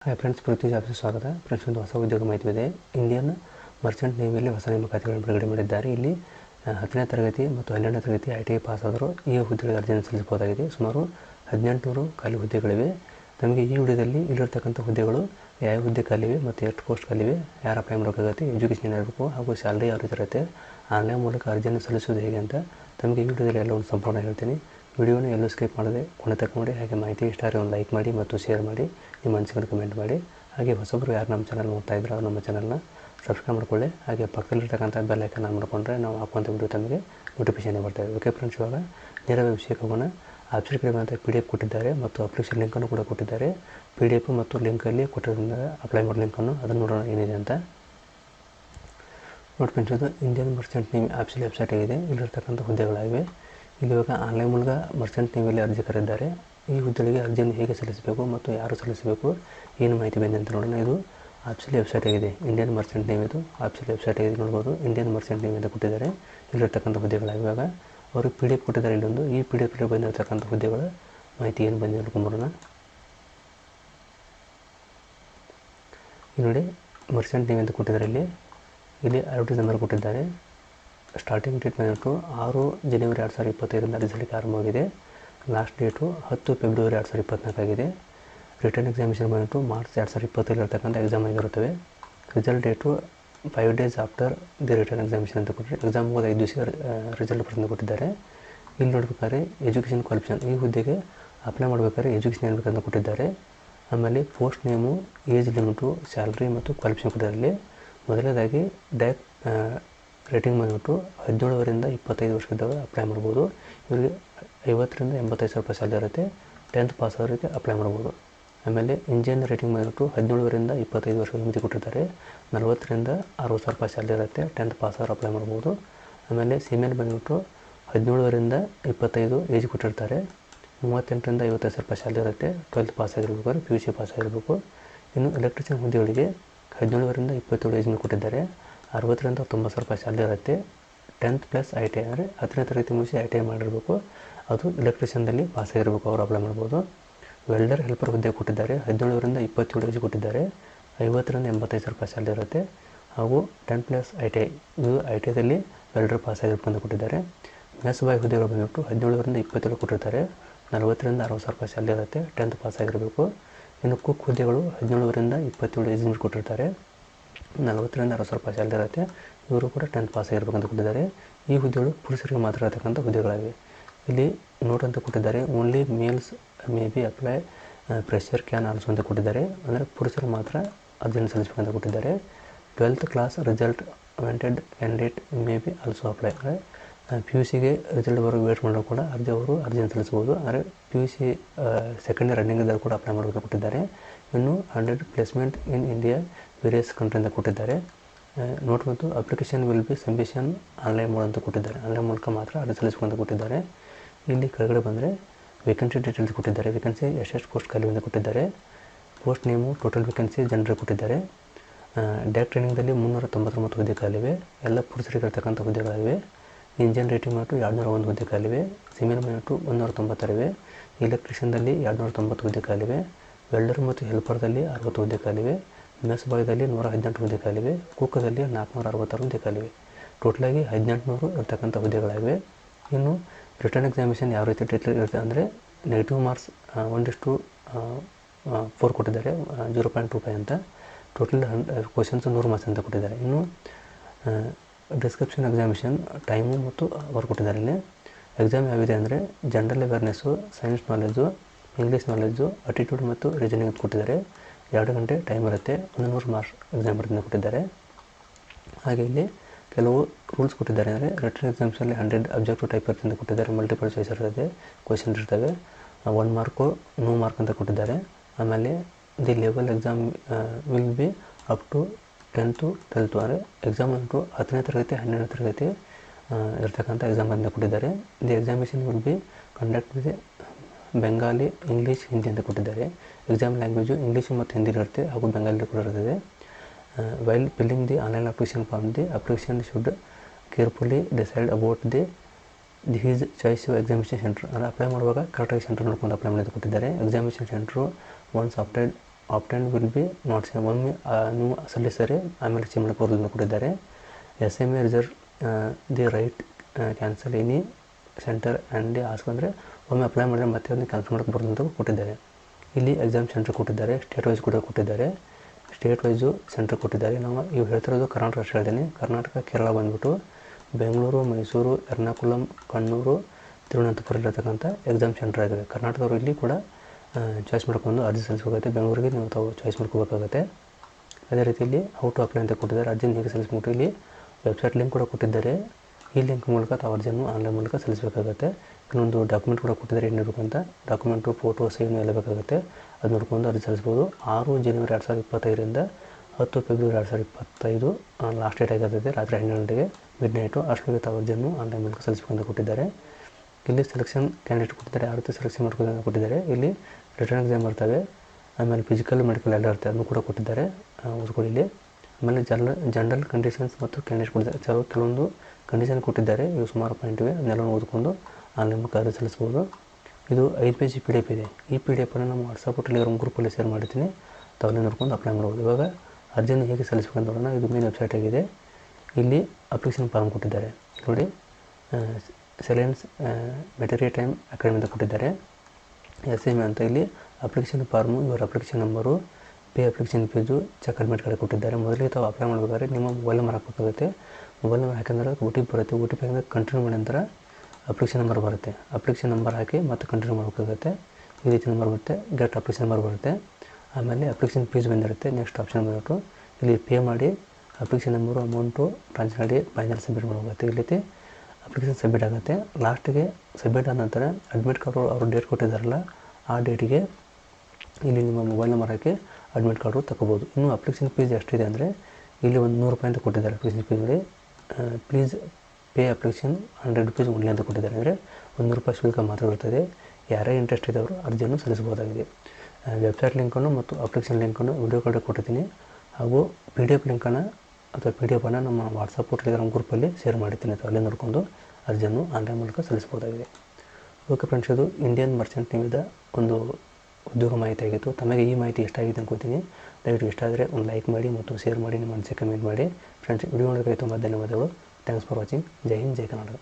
Hi friends ಪ್ರತಿ jobs ಸ್ವಾಗತ friends ಒಂದು ಹೊಸ ಉದ್ಯೋಗ ಮಾಹಿತಿ ಇದೆ ಇಂಡಿಯನ್ ಮರ್ಚೆಂಟ್ ನೇವಿಯಲ್ಲಿ ಹೊಸ ನೇಮಕಾತಿಗಳನ್ನು ಬಿಡುಗಡೆ ಮಾಡಿದ್ದಾರೆ ಇಲ್ಲಿ ಹತ್ತನೇ ತರಗತಿ ಮತ್ತು ಹನ್ನೆರಡನೇ ತರಗತಿ ಐ ಟಿ ಐ ಪಾಸ್ ಆದರೂ ಈ ಹುದ್ದೆಗಳಿಗೆ ಅರ್ಜಿಯನ್ನು ಸಲ್ಲಿಸಬಹುದಾಗಿದೆ ಸುಮಾರು ಹದಿನೆಂಟುನೂರು ಖಾಲಿ ಹುದ್ದೆಗಳಿವೆ ನಮಗೆ ಈ ವಿಡಿಯೋದಲ್ಲಿ ಇಲ್ಲಿರ್ತಕ್ಕಂಥ ಹುದ್ದೆಗಳು ಯಾವ ಹುದ್ದೆ ಖಾಲಿವೆ ಮತ್ತು ಎಷ್ಟು ಪೋಸ್ಟ್ ಖಾಲಿವೆ ಯಾರ ಅಪ್ಲೈ ಮಾಡಬೇಕಾಗುತ್ತೆ ಎಜುಕೇಷನ್ ಏನಾಗಬೇಕು ಹಾಗೂ ಸ್ಯಾಲ್ರಿ ಯಾವ ರೀತಿ ಇರುತ್ತೆ ಆನ್ಲೈನ್ ಮೂಲಕ ಅರ್ಜಿಯನ್ನು ಸಲ್ಲಿಸೋದು ಹೇಗೆ ಅಂತ ತಮಗೆ ಈ ವಿಡಿಯೋದಲ್ಲಿ ಒಂದು ಸಂಪೂರ್ಣ ಹೇಳ್ತೀನಿ ವಿಡಿಯೋನ ಎಲ್ಲೂ ಸ್ಕಿಪ್ ಮಾಡದೆ ಕೊನೆ ತಕ್ಕ ನೋಡಿ, ಹಾಗೆ ಮಾಹಿತಿ ಇಷ್ಟ ಆದರೆ ಒಂದು ಲೈಕ್ ಮಾಡಿ ಮತ್ತು ಶೇರ್ ಮಾಡಿ, ನಿಮ್ಮ ಅನಿಸಿಕೆ ಕಮೆಂಟ್ ಮಾಡಿ. ಹಾಗೆ ಹೊಸಬ್ರು ಯಾರು ನಮ್ಮ ಚಾನಲ್ ನೋಡ್ತಾ ಇದ್ರು ಅವ್ರು ನಮ್ಮ ಚಾನಲ್ನ ಸಬ್ಸ್ಕ್ರೈಬ್ ಮಾಡ್ಕೊಳ್ಳಿ. ಹಾಗೆ ಪಕ್ಕದಲ್ಲಿರ್ತಕ್ಕಂಥ ಬೆಲ್ ಐಕನ್ ಆನ್ ಮಾಡಿಕೊಂಡ್ರೆ ನಾವು ಹಾಕುವಂಥ ವಿಡಿಯೋ ತಮಗೆ ನೋಟಿಫಿಕೇಶನ್ ಬರ್ತದೆ ಓಕೆ ಫ್ರೆಂಡ್ಸ್ ಇವಾಗ ನೇರ ವಿಷಯಕ್ಕೆ ಹೋಗೋಣ. ಆಪ್ಷನ್ ಅಂತ ಪಿ ಡಿ ಎಫ್ ಕೊಟ್ಟಿದ್ದಾರೆ ಮತ್ತು ಅಪ್ಲಿಕೇಶನ್ ಲಿಂಕನ್ನು ಕೂಡ ಕೊಟ್ಟಿದ್ದಾರೆ. ಪಿ ಡಿ ಎಫ್ ಮತ್ತು ಲಿಂಕಲ್ಲಿ ಕೊಟ್ಟಿರೋದ್ರಿಂದ ಅಪ್ಲೈ ಮಾಡೋ ಲಿಂಕನ್ನು ಅದನ್ನು ನೋಡೋಣ ಏನಿದೆ ಅಂತ. ನೋಡಿ ಫ್ರೆಂಡ್ಸ್ ಇದು ಇಂಡಿಯನ್ ಮರ್ಚೆಂಟ್ ನಿಮ್ಮ ಆಪ್ಷನ್ ವೆಬ್ಸೈಟ್ ಆಗಿದೆ. ಇಲ್ಲಿರ್ತಕ್ಕಂಥ ಹುದ್ದೆಗಳಾಗಿವೆ. ಇವಾಗ ಆನ್ಲೈನ್ ಮೂಲಕ ಮರ್ಚೆಂಟ್ ನೇವಿಯಲ್ಲಿ ಅರ್ಜಿ ಕರೆದಿದ್ದಾರೆ. ಈ ಹುದ್ದೆಗಳಿಗೆ ಅರ್ಜಿಯನ್ನು ಹೇಗೆ ಸಲ್ಲಿಸಬೇಕು ಮತ್ತು ಯಾರು ಸಲ್ಲಿಸಬೇಕು, ಏನು ಮಾಹಿತಿ ಬಂದಿದೆ ಅಂತ ನೋಡೋಣ. ಇದು ಆಪ್ಷನ್ ವೆಬ್ಸೈಟ್ ಆಗಿದೆ. ಇಂಡಿಯನ್ ಮರ್ಚೆಂಟ್ ನೇಮ್ ಇದು. ಆಪ್ಷನ್ ವೆಬ್ಸೈಟ್ ಆಗಿದೆ ನೋಡ್ಬೋದು. ಇಂಡಿಯನ್ ಮರ್ಚೆಂಟ್ ನೇಮ್ ಅಂತ ಕೊಟ್ಟಿದ್ದಾರೆ. ಇಲ್ಲಿರ್ತಕ್ಕಂಥ ಹುದ್ದೆಗಳಾಗಿವೆ ಇವಾಗ ಅವರು ಪಿ ಡಿ ಎಫ್ ಕೊಟ್ಟಿದ್ದಾರೆ ಇಲ್ಲೊಂದು ಈ ಪಿ ಡಿ ಎಫ್ ಬಂದಿರತಕ್ಕಂಥ ಹುದ್ದೆಗಳ ಮಾಹಿತಿ ಏನು ಬಂದಿದೆ ನೋಡ್ಕೊಂಬರೋಣ ನೋಡಿ ಮರ್ಚೆಂಟ್ ನೇಮ್ ಅಂತ ಕೊಟ್ಟಿದ್ದಾರೆ ಇಲ್ಲಿ. ಇಲ್ಲಿ ಅಡ್ವರ್ಟೈಸ್ ನಂಬರ್ ಕೊಟ್ಟಿದ್ದಾರೆ. ಸ್ಟಾರ್ಟಿಂಗ್ ಡೇಟ್ ಬಂದ್ಬಿಟ್ಟು ಆರು ಜನವರಿ ಎರಡು ಸಾವಿರದ ಇಪ್ಪತ್ತೈದರಿಂದ ರಿಸಲ್ಟ್ಗೆ ಆರಂಭವಾಗಿದೆ. ಲಾಸ್ಟ್ ಡೇಟು ಹತ್ತು ಫೆಬ್ರವರಿ ಎರಡು ಸಾವಿರದ ಇಪ್ಪತ್ತ್ನಾಲ್ಕಾಗಿದೆ ರಿಟರ್ನ್ ಎಕ್ಸಾಮಿನೇಷನ್ ಬಂದ್ಬಿಟ್ಟು ಮಾರ್ಚ್ ಎರಡು ಸಾವಿರದ ಇಪ್ಪತ್ತೈದು ಇರ್ತಕ್ಕಂಥ ಎಕ್ಸಾಮ್ ಆಗಿರುತ್ತವೆ. Result date five days after the return examination ಅಂತ ಕೊಟ್ಟರೆ ಎಕ್ಸಾಮ್ ಹೋದ ಐದು ದಿವಸ ರಿಸಲ್ಟ್ ಬರ್ತಂತ ಕೊಟ್ಟಿದ್ದಾರೆ. ಇಲ್ಲಿ ನೋಡ್ಬೇಕಾದ್ರೆ ಎಜುಕೇಷನ್ ಕ್ವಾಲಿಫಿಕೇಷನ್ ಈ ಹುದ್ದೆಗೆ ಅಪ್ಲೈ ಮಾಡಬೇಕಾದ್ರೆ ಎಜುಕೇಷನ್ ಹೇಳ್ಬೇಕಂತ ಕೊಟ್ಟಿದ್ದಾರೆ. ಆಮೇಲೆ post name age limit salary ಮತ್ತು ಕ್ವಾಲಿಫಿಕೇಷನ್ ಕೊಟ್ಟಿದ್ದಾರೆ. ಮೊದಲನೇದಾಗಿ ಡೈರೆಕ್ಟ್ ರೇಟಿಂಗ್ ಬಂದುಬಿಟ್ಟು ಹದಿನೇಳುವರಿಂದ ಇಪ್ಪತ್ತೈದು ವರ್ಷದವರು ಅಪ್ಲೈ ಮಾಡ್ಬೋದು. ಇವರಿಗೆ ಐವತ್ತರಿಂದ ಎಂಬತ್ತೈದು ಸಾವಿರ ರೂಪಾಯಿ ಸ್ಯಾಲ್ರಿ ಇರುತ್ತೆ. ಟೆಂತ್ ಪಾಸ್ ಆದವರಿಗೆ ಅಪ್ಲೈ ಮಾಡ್ಬೋದು. ಆಮೇಲೆ ಇಂಜಿನಿಯರ್ ರೇಟಿಂಗ್ ಬಂದುಬಿಟ್ಟು ಹದಿನೇಳುವರಿಂದ ಇಪ್ಪತ್ತೈದು ವರ್ಷದ ಮಿತಿ ಕೊಟ್ಟಿರ್ತಾರೆ. ನಲವತ್ತರಿಂದ ಅರವತ್ತು ಸಾವಿರ ರೂಪಾಯಿ ಸ್ಯಾಲ್ರಿ ಇರುತ್ತೆ. ಟೆಂತ್ ಪಾಸ್ ಆದ್ರೆ ಅಪ್ಲೈ ಮಾಡ್ಬೋದು. ಆಮೇಲೆ ಸಿಮೇಲ್ ಬಂದುಬಿಟ್ಟು ಹದಿನೇಳುವರಿಂದ ಇಪ್ಪತ್ತೈದು ಏಜ್ ಕೊಟ್ಟಿರ್ತಾರೆ. ಮೂವತ್ತೆಂಟರಿಂದ ಐವತ್ತೈದು ಸಾವಿರ ರೂಪಾಯಿ ಸ್ಯಾಲ್ರಿ ಇರುತ್ತೆ. ಟ್ವೆಲ್ತ್ ಪಾಸ್ ಆಗಿರ್ಬೇಕಾದ್ರೆ ಪಿ ಯು ಸಿ ಪಾಸ್ ಆಗಿರಬೇಕು. ಇನ್ನು ಎಲೆಕ್ಟ್ರಿಷಿಯನ್ ಹುದ್ದೆಗಳಿಗೆ ಹದಿನೇಳುವರಿಂದ ಇಪ್ಪತ್ತೇಳು ಏಜ್ ಮೇಲೆ ಕೊಟ್ಟಿದ್ದಾರೆ. ಅರವತ್ತರಿಂದ ತೊಂಬತ್ತು ಸಾವಿರ ರೂಪಾಯಿ ಸ್ಯಾಲ್ರಿ ಇರುತ್ತೆ. Tenth plus I T I ಅಂದರೆ ಹತ್ತನೇ ತರಗತಿ ಮುಗಿಸಿ ಐ ಟಿ ಐ ಮಾಡಿರಬೇಕು. ಅದು ಎಲೆಕ್ಟ್ರಿಷಿಯನ್ದಲ್ಲಿ ಪಾಸ್ ಆಗಿರಬೇಕು, ಅವರು ಅಪ್ಲೈ ಮಾಡ್ಬೋದು. ವೆಲ್ಡರ್ ಹೆಲ್ಪರ್ ಹುದ್ದೆ ಕೊಟ್ಟಿದ್ದಾರೆ. ಹದಿನೇಳರಿಂದ ಇಪ್ಪತ್ತೇಳು ಏಜ್ ಕೊಟ್ಟಿದ್ದಾರೆ. ಐವತ್ತರಿಂದ ಎಂಬತ್ತೈದು ಸಾವಿರ ರೂಪಾಯಿ ಸ್ಯಾಲ್ರಿ ಇರುತ್ತೆ. ಹಾಗೂ tenth plus I T I ಇದು ಐ ಟಿ ಐದಲ್ಲಿ ವೆಲ್ಡರ್ ಪಾಸ್ ಆಗಿರಬೇಕು ಅಂತ ಕೊಟ್ಟಿದ್ದಾರೆ. ಮೆಸ್ ಬಾಯ್ ಹುದ್ದೆಗಳು ಬಂದ್ಬಿಟ್ಟು ಹದಿನೇಳರಿಂದ ಇಪ್ಪತ್ತೇಳು ಕೊಟ್ಟಿರ್ತಾರೆ. ನಲವತ್ತರಿಂದ ಅರವತ್ತು ಸಾವಿರ ರೂಪಾಯಿ ಸ್ಯಾಲ್ರಿ ಇರುತ್ತೆ. ಟೆಂತ್ ಪಾಸ್ ಆಗಿರಬೇಕು. ಇನ್ನು ಕುಕ್ ಹುದ್ದೆಗಳು ಹದಿನೇಳರಿಂದ ಇಪ್ಪತ್ತೇಳು ಏಜ್ ಕೊಟ್ಟಿರ್ತಾರೆ. ನಲವತ್ತರಿಂದ ಅರವತ್ತು ಸಾವಿರ ರೂಪಾಯಿ ಸ್ಯಾಲ್ರಿ ಇರುತ್ತೆ. ಇವರು ಕೂಡ ಟೆಂತ್ ಪಾಸ್ ಆಗಿರ್ಬೇಕಂತ ಕೊಟ್ಟಿದ್ದಾರೆ. ಈ ಹುದ್ದೆಗಳು ಪುರುಷರಿಗೆ ಮಾತ್ರ ಇರತಕ್ಕಂಥ ಹುದ್ದೆಗಳಾಗಿವೆ. ಇಲ್ಲಿ ನೋಟ್ ಅಂತ ಕೊಟ್ಟಿದ್ದಾರೆ. Only males may be apply fresher can also ಅಂತ ಕೊಟ್ಟಿದ್ದಾರೆ. ಅಂದರೆ ಪುರುಷರು ಮಾತ್ರ ಅರ್ಜಿಯನ್ನು ಸಲ್ಲಿಸಬೇಕಂತ ಕೊಟ್ಟಿದ್ದಾರೆ. Twelfth class result wanted candidate may be also apply ಅಂದರೆ ಪಿ ಯು ಸಿಗೆ ರಿಸಲ್ಟ್ ಬರೋ ವೇಟ್ ಮಾಡೋರು ಕೂಡ ಅರ್ಜಿ ಅವರು ಅರ್ಜಿಯನ್ನು ಸಲ್ಲಿಸ್ಬೋದು ಅಂದರೆ P U C second year running ಕೂಡ ಅಪ್ಲೈ ಮಾಡೋಕೆ ಕೊಟ್ಟಿದ್ದಾರೆ. ಇನ್ನು hundred placement in India various ಕಂಟ್ರಿಯಿಂದ ಕೊಟ್ಟಿದ್ದಾರೆ. ನೋಟ್ ಮತ್ತು application will be submission online mode ಅಂತ ಕೊಟ್ಟಿದ್ದಾರೆ. ಆನ್ಲೈನ್ ಮೂಲಕ ಮಾತ್ರ ಅರ್ಜಿ ಸಲ್ಲಿಸಿಕೊಂಡು ಕೊಟ್ಟಿದ್ದಾರೆ. ಇಲ್ಲಿ ಕೆಳಗಡೆ ಬಂದರೆ ವೇಕೆನ್ಸಿ ಡೀಟೇಲ್ಸ್ ಕೊಟ್ಟಿದ್ದಾರೆ. ವೇಕೆನ್ಸಿ ಎಷ್ಟೆಷ್ಟು ಪೋಸ್ಟ್ ಖಾಲಿ ಅಂತ ಕೊಟ್ಟಿದ್ದಾರೆ. ಪೋಸ್ಟ್ ನೇಮು ಟೋಟಲ್ ವೇಕೆನ್ಸಿ ಜನರಿಗೆ ಕೊಟ್ಟಿದ್ದಾರೆ. ಡೈರೆಕ್ಟ್ ಟ್ರೈನಿಂಗ್ದಲ್ಲಿ ಮುನ್ನೂರ ತೊಂಬತ್ತೊಂಬತ್ತು ಹುದ್ದೆ ಖಾಲಿವೆ ಎಲ್ಲ ಪುರುಷರಿಗೆ ಇರ್ತಕ್ಕಂಥ ಹುದ್ದೆಗಳಿವೆ. ಇಂಜಿನ್ ರೇಟಿಂಗ್ ಮಾಡಿಟ್ಟು ಎರಡುನೂರ ಒಂದು ಹುದ್ದೆ ಖಾಲಿವೆ ಸಿಮಿಲ್ ಮಾಡಿಟ್ಟು ಒಂದೂರ ತೊಂಬತ್ತರಿವೆ ಎಲೆಕ್ಟ್ರಿಷಿಯನ್ದಲ್ಲಿ ಎರಡುನೂರ ತೊಂಬತ್ತು ಹುದ್ದೆ ಖಾಲಿವೆ ವೆಲ್ಡರ್ ಮತ್ತು ಹೆಲ್ಪರ್ದಲ್ಲಿ ಅರವತ್ತು ಹುದ್ದೆ ಭಾಗದಲ್ಲಿ ನೂರ ಹದಿನೆಂಟು ಹುದ್ದೆಗಳಿವೆ ಕುಕ್ಕದಲ್ಲಿ ನಾಲ್ಕುನೂರ ಅರವತ್ತಾರು ಹುದ್ದೆಗಳಿವೆ ಟೋಟಲಾಗಿ ಹದಿನೆಂಟುನೂರು ಇರತಕ್ಕಂಥ ಹುದ್ದೆಗಳಾಗಿವೆ ಇನ್ನು ರಿಟರ್ನ್ ಎಕ್ಸಾಮಿಷನ್ ಯಾವ ರೀತಿ ಇರುತ್ತೆ ಅಂದರೆ ನೆಗೆಟಿವ್ ಮಾರ್ಕ್ಸ್ ಒಂದಿಷ್ಟು ಫೋರ್ ಕೊಟ್ಟಿದ್ದಾರೆ ಜೀರೋ ಪಾಯಿಂಟ್ ಟು ಫೈವ್ ಅಂತ. ಟೋಟಲ್ ಹನ್ ಕ್ವಶನ್ಸ್ ನೂರು ಮಾರ್ಕ್ಸ್ ಅಂತ ಕೊಟ್ಟಿದ್ದಾರೆ. ಇನ್ನು ಡಿಸ್ಕ್ರಿಪ್ಷನ್ ಎಕ್ಸಾಮಿಷನ್ ಟೈಮು ಮತ್ತು ಅವರು ಕೊಟ್ಟಿದ್ದಾರೆ ಇಲ್ಲಿ. ಎಕ್ಸಾಮ್ ಯಾವಿದೆ ಅಂದರೆ general awareness science knowledge English knowledge attitude ಮತ್ತು ರೀಸನಿಂಗ್ ಅಂತ ಕೊಟ್ಟಿದ್ದಾರೆ. ಎರಡು ಗಂಟೆ ಟೈಮ್ ಇರುತ್ತೆ. ನೂರು ಮಾರ್ಕ್ಸ್ ಎಕ್ಸಾಮ್ ಬರೆದಿಂದ ಕೊಟ್ಟಿದ್ದಾರೆ. ಹಾಗೆ ಇಲ್ಲಿ ಕೆಲವು ರೂಲ್ಸ್ ಕೊಟ್ಟಿದ್ದಾರೆ. ಅಂದರೆ ರಿಟರ್ನ್ ಎಕ್ಸಾಮ್ಸಲ್ಲಿ ಹಂಡ್ರೆಡ್ ಅಬ್ಜೆಕ್ಟಿವ್ ಟೈಪ್ ಇರುತ್ತೆ ಅಂತ ಕೊಟ್ಟಿದ್ದಾರೆ. ಮಲ್ಟಿಪಲ್ ಚಾಯ್ಸ್ ಇರ್ತದೆ. ಕ್ವೆಶನ್ ಇರ್ತವೆ. ಒನ್ ಮಾರ್ಕು ನೋ ಮಾರ್ಕ್ ಅಂತ ಕೊಟ್ಟಿದ್ದಾರೆ. ಆಮೇಲೆ the level exam will be up to tenth twelfth ಅಂದರೆ ಎಕ್ಸಾಮ್ ಅಂಟು ಹತ್ತನೇ ತರಗತಿ, ಹನ್ನೆರಡನೇ ತರಗತಿ ಇರ್ತಕ್ಕಂಥ ಎಕ್ಸಾಮ್ ಅಂತ ಕೊಟ್ಟಿದ್ದಾರೆ. The examination will be conduct with Bengali English Hindi ಅಂತ ಕೊಟ್ಟಿದ್ದಾರೆ. ಎಕ್ಸಾಮ್ ಲ್ಯಾಂಗ್ವೇಜು ಇಂಗ್ಲೀಷು ಮತ್ತು ಹಿಂದಿ ಇರುತ್ತೆ ಹಾಗೂ ಬೆಂಗಾಲಿ ಕೂಡ ಇರ್ತದೆ while filling the online application form the application should carefully decide about the the his choice examination centre ಅಂದರೆ ಅಪ್ಲೈ ಮಾಡುವಾಗ ಕರೆಕ್ಟಾಗಿ ಸೆಂಟರ್ ನೋಡ್ಕೊಂಡು ಅಪ್ಲೈ ಮಾಡೋದು ಕೊಟ್ಟಿದ್ದಾರೆ. Examination centre once opted opted will be not same ಒಮ್ಮೆ ನೀವು ಸಲ್ಲಿಸಿದರೆ ಆಮೇಲೆ ಚೇಂಜ್ ಮಾಡಕ್ಕೆ ಕೊಟ್ಟಿದ್ದಾರೆ. S M A reserve the right cancel any centre and ask ಅಂದರೆ ಒಮ್ಮೆ ಅಪ್ಲೈ ಮಾಡಿದ್ರೆ ಮತ್ತೆ ಒಂದು ಕ್ಯಾನ್ಸಲ್ ಮಾಡೋಕ್ಕೆ ಬರೋದಂತ ಕೊಟ್ಟಿದ್ದಾರೆ ಇಲ್ಲಿ ಎಕ್ಸಾಮ್ ಸೆಂಟ್ರ್ ಕೊಟ್ಟಿದ್ದಾರೆ ಸ್ಟೇಟ್ ವೈಸ್ ಕೂಡ ಕೊಟ್ಟಿದ್ದಾರೆ. ಸ್ಟೇಟ್ ವೈಸು ಸೆಂಟ್ರ್ ಕೊಟ್ಟಿದ್ದಾರೆ. ನಾವು ಇವು ಹೇಳ್ತಿರೋದು ಕರ್ನಾಟಕ ಅಷ್ಟೇ ಹೇಳ್ತೀನಿ ಕರ್ನಾಟಕ, ಕೇರಳ ಬಂದ್ಬಿಟ್ಟು ಬೆಂಗಳೂರು, ಮೈಸೂರು, ಎರ್ನಾಕುಲಂ, ಕಣ್ಣೂರು ತಿರುವನಂತಪುರಲ್ಲಿರ್ತಕ್ಕಂಥ ಎಕ್ಸಾಮ್ ಸೆಂಟ್ರ್ ಆಗಿದೆ. ಕರ್ನಾಟಕದವರು ಇಲ್ಲಿ ಕೂಡ ಚಾಯ್ಸ್ ಮಾಡ್ಕೊಂಡು ಅರ್ಜಿ ಸಲ್ಲಿಸ್ಬೇಕಾಗುತ್ತೆ. ಬೆಂಗಳೂರಿಗೆ ನೀವು ತಾವು ಚಾಯ್ಸ್ ಮಾಡ್ಕೋಬೇಕಾಗುತ್ತೆ. ಅದೇ ರೀತಿಯಲ್ಲಿ ಹೌ ಟು ಅಪ್ಲೈ ಅಂತ ಕೊಟ್ಟಿದ್ದಾರೆ. ಅರ್ಜಿನ ಹೇಗೆ ಸಲ್ಲಿಸ್ಬಿಟ್ಟು ಇಲ್ಲಿ ವೆಬ್ಸೈಟ್ ಲಿಂಕ್ ಕೂಡ ಕೊಟ್ಟಿದ್ದಾರೆ. ಈ ಲಿಂಕ್ ಮೂಲಕ ತಾವು ಅರ್ಜಿಯನ್ನು ಆನ್ಲೈನ್ ಮೂಲಕ ಸಲ್ಲಿಸಬೇಕಾಗುತ್ತೆ. ಇನ್ನೊಂದು ಡಾಕ್ಯುಮೆಂಟ್ ಕೂಡ ಕೊಟ್ಟಿದ್ದಾರೆ ಏನಿರಬೇಕು ಅಂತ. ಡಾಕ್ಯುಮೆಂಟು ಫೋಟೋ ಏನು ಎಲ್ಲ ಬೇಕಾಗುತ್ತೆ. ಅದು ನೋಡ್ಕೊಂಡು ಅರ್ಜಿ ಸಲ್ಲಿಸ್ಬೋದು. ಆರು ಜನವರಿ ಎರಡು ಸಾವಿರದ ಇಪ್ಪತ್ತೈದರಿಂದ ಹತ್ತು ಫೆಬ್ರವರಿ ಎರಡು ಸಾವಿರದ ಇಪ್ಪತ್ತೈದು ಲಾಸ್ಟ್ ಡೇಟ್ ಆಗಿರ್ತದೆ ರಾತ್ರಿ ಹನ್ನೆರಡು ಗಂಟೆಗೆ ಮಿಡ್ ನೈಟು ತಾವು ಅರ್ಜಿಯನ್ನು ಆನ್ಲೈನ್ ಮೂಲಕ ಸಲ್ಲಿಸಬೇಕಂತ ಕೊಟ್ಟಿದ್ದಾರೆ. ಇಲ್ಲಿ ಸೆಲೆಕ್ಷನ್ ಕ್ಯಾಂಡಿಡೇಟ್ ಕೊಟ್ಟಿದ್ದಾರೆ. ಯಾವ ರೀತಿ ಸೆಲೆಕ್ಷನ್ ಮಾಡ್ಕೊಂಡು ಕೊಟ್ಟಿದ್ದಾರೆ. ಇಲ್ಲಿ ರಿಟರ್ನ್ ಎಕ್ಸಾಮ್ ಬರ್ತವೆ. ಆಮೇಲೆ ಫಿಸಿಕಲ್ ಮೆಡಿಕಲ್ ಎಲ್ಲ ಇರ್ತದೆ ಅದನ್ನು ಕೂಡ ಕೊಟ್ಟಿದ್ದಾರೆ. ಆ, ಇಲ್ಲಿ. ಆಮೇಲೆ ಜನರಲ್ ಜನರಲ್ ಕಂಡೀಷನ್ಸ್ ಮತ್ತು ಕ್ಯಾಂಡಿಡೇಟ್ ಕೊಟ್ಟಿದ್ದಾರೆ. ಕೆಲವು ಕೆಲವೊಂದು ಕಂಡೀಷನ್ ಕೊಟ್ಟಿದ್ದಾರೆ. ಇವು ಸುಮಾರು ಪಾಯಿಂಟ್ ಇವೆ. ಅದನ್ನೆಲ್ಲ ಓದ್ಕೊಂಡು ಆನ್ಲೈನ್ ಮೂಲಕ ಸಲ್ಲಿಸ್ಬೋದು ಇದು ಐದು ಪೇಜ್ ಪಿ ಡಿ ಎಫ್ ಇದೆ. ಈ ಪಿ ಡಿ ಎಫನ್ನು ನಮ್ಮ ವಾಟ್ಸಪ್ ಟೆಲಿಗ್ರಾಮ್ ಗ್ರೂಪಲ್ಲಿ ಶೇರ್ ಮಾಡ್ತೀನಿ. ತಾವಲ್ಲಿ ನೋಡ್ಕೊಂಡು ಅಪ್ಲೈ ಮಾಡ್ಬೋದು. ಇವಾಗ ಅರ್ಜಿಯನ್ನು ಹೇಗೆ ಸಲ್ಲಿಸ್ಬೇಕಂತ ನೋಡೋಣ. ಇದು ಮೇನ್ ವೆಬ್ಸೈಟ್ ಆಗಿದೆ. ಇಲ್ಲಿ ಅಪ್ಲಿಕೇಶನ್ ಫಾರ್ಮ್ ಕೊಟ್ಟಿದ್ದಾರೆ. ನೋಡಿ ಸೆಲೆನ್ಸ್ ಮೆಟೀರಿಯಲ್ ಟೈಮ್ ಅಕಾಡೆಮಿ ಅಂತ ಕೊಟ್ಟಿದ್ದಾರೆ. ಎಸ್ ಎಂ ಅಂತ ಇಲ್ಲಿ ಅಪ್ಲಿಕೇಶನ್ ಫಾರ್ಮು ಇವರ application number pay application fees check admit card ಕೊಟ್ಟಿದ್ದಾರೆ. ಮೊದಲಿಗೆ ತಾವು ಅಪ್ಲೈ ಮಾಡಬೇಕಾದ್ರೆ ನಿಮ್ಮ ಮೊಬೈಲ್ ನಂಬರ್ ಹಾಕಬೇಕಾಗುತ್ತೆ. ಮೊಬೈಲ್ ನಂಬರ್ ಹಾಕಿದ್ರೆ ಒ ಟಿ ಪಿ ಬರುತ್ತೆ. ಒ ಟಿ ಪಿ ಹಾಕಿದ್ರೆ ಕಂಟಿನ್ಯೂ ಮಾಡಿದ ನಂತರ ಅಪ್ಲಿಕೇಶನ್ ನಂಬರ್ ಬರುತ್ತೆ. ಅಪ್ಲಿಕೇಶನ್ ನಂಬರ್ ಹಾಕಿ ಮತ್ತೆ ಕಂಟಿನ್ಯೂ ಮಾಡಬೇಕಾಗುತ್ತೆ. ಈ ರೀತಿ ನಂಬರ್ ಬರುತ್ತೆ. ಗೆಟ್ ಅಪ್ಲಿಕೇಶನ್ ನಂಬರ್ ಬರುತ್ತೆ. ಆಮೇಲೆ ಅಪ್ಲಿಕೇಶನ್ ಫೀಸ್ ಬಂದಿರುತ್ತೆ. ನೆಕ್ಸ್ಟ್ ಆಪ್ಷನ್ ಬಂದ್ಬಿಟ್ಟು ಇಲ್ಲಿ ಪೇ ಮಾಡಿ ಅಪ್ಲಿಕೇಶನ್ ನಂಬರು ಅಮೌಂಟು ಟ್ರಾನ್ಸ್ಫರ್ ಮಾಡಿ ಫೈನಲ್ ಸಬ್ಮಿಟ್ ಮಾಡಬೇಕಾಗುತ್ತೆ. ಈ ರೀತಿ ಅಪ್ಲಿಕೇಶನ್ ಸಬ್ಮಿಟ್ ಆಗುತ್ತೆ. ಲಾಸ್ಟಿಗೆ ಸಬ್ಮಿಟ್ ಆದ ನಂತರ ಅಡ್ಮಿಟ್ ಕಾರ್ಡ್ ಅವರು ಡೇಟ್ ಕೊಟ್ಟಿದ್ದಾರಲ್ಲ, ಆ ಡೇಟಿಗೆ ಇಲ್ಲಿ ನಿಮ್ಮ ಮೊಬೈಲ್ ನಂಬರ್ ಹಾಕಿ ಅಡ್ಮಿಟ್ ಕಾರ್ಡು ತಗೋಬೋದು. ಇನ್ನು ಅಪ್ಲಿಕೇಶನ್ ಫೀಸ್ ಎಷ್ಟಿದೆ ಅಂದರೆ ಇಲ್ಲಿ ಒಂದು ನೂರು ರೂಪಾಯಿ ಅಂತ ಕೊಟ್ಟಿದ್ದಾರೆ ಅಪ್ಲಿಕೇಶನ್ ಫೀಸ್ ನೋಡಿ please pay application hundred rupees only ಅಂತ ಕೊಟ್ಟಿದ್ದಾರೆ. ಅಂದರೆ ಒಂದು ರೂಪಾಯಿ ಶುಲ್ಕ ಮಾತ್ರ ಬರ್ತದೆ. ಯಾರೇ ಇಂಟ್ರೆಸ್ಟ್ ಇದ್ದವರು ಅರ್ಜಿಯನ್ನು ಸಲ್ಲಿಸಬಹುದಾಗಿದೆ. ವೆಬ್ಸೈಟ್ ಲಿಂಕನ್ನು ಮತ್ತು ಅಪ್ಲಿಕೇಶನ್ ಲಿಂಕನ್ನು ವಿಡಿಯೋ ಕಾರ್ಡ್ ಕೊಟ್ಟಿದ್ದೀನಿ ಹಾಗೂ ಪಿ ಡಿ ಎಫ್ ಲಿಂಕನ್ನು ಅಥವಾ ಪಿ ಡಿ ಎಫನ್ನು ನಮ್ಮ ವಾಟ್ಸಪ್ ಟೆಲಿಗ್ರಾಮ್ ಗ್ರೂಪಲ್ಲಿ ಶೇರ್ ಮಾಡಿರ್ತೀನಿ. ಅಥವಾ ಅಲ್ಲಿ ನೋಡಿಕೊಂಡು ಅರ್ಜಿಯನ್ನು ಆನ್ಲೈನ್ ಮೂಲಕ ಸಲ್ಲಿಸಬಹುದಾಗಿದೆ. ಓಕೆ ಫ್ರೆಂಡ್ಸ್ ಇದು ಇಂಡಿಯನ್ ಮರ್ಚೆಂಟ್ ನಿಮಿದ ಒಂದು ಉದ್ಯೋಗ ಮಾಹಿತಿ ಆಗಿತ್ತು. ತಮಗೆ ಈ ಮಾಹಿತಿ ಇಷ್ಟ ಆಗಿದೆ ಅನ್ಕೋತೀನಿ ದಯವಿಟ್ಟು ಇಷ್ಟ ಆದರೆ ಒಂದು ಲೈಕ್ ಮಾಡಿ ಮತ್ತು ಶೇರ್ ಮಾಡಿ, ನಿಮ್ಮ ಅನಿಸಿಕೆ ಕಮೆಂಟ್ ಮಾಡಿ. ಫ್ರೆಂಡ್ಸ್ ವಿಡಿಯೋ ನೋಡೋದಕ್ಕೆ ತುಂಬ ಧನ್ಯವಾದಗಳು. ಥ್ಯಾಂಕ್ಸ್ ಫಾರ್ ವಾಚಿಂಗ್ ಜೈ ಹಿಂದ್ ಜೈ ಕರ್ನಾಟಕ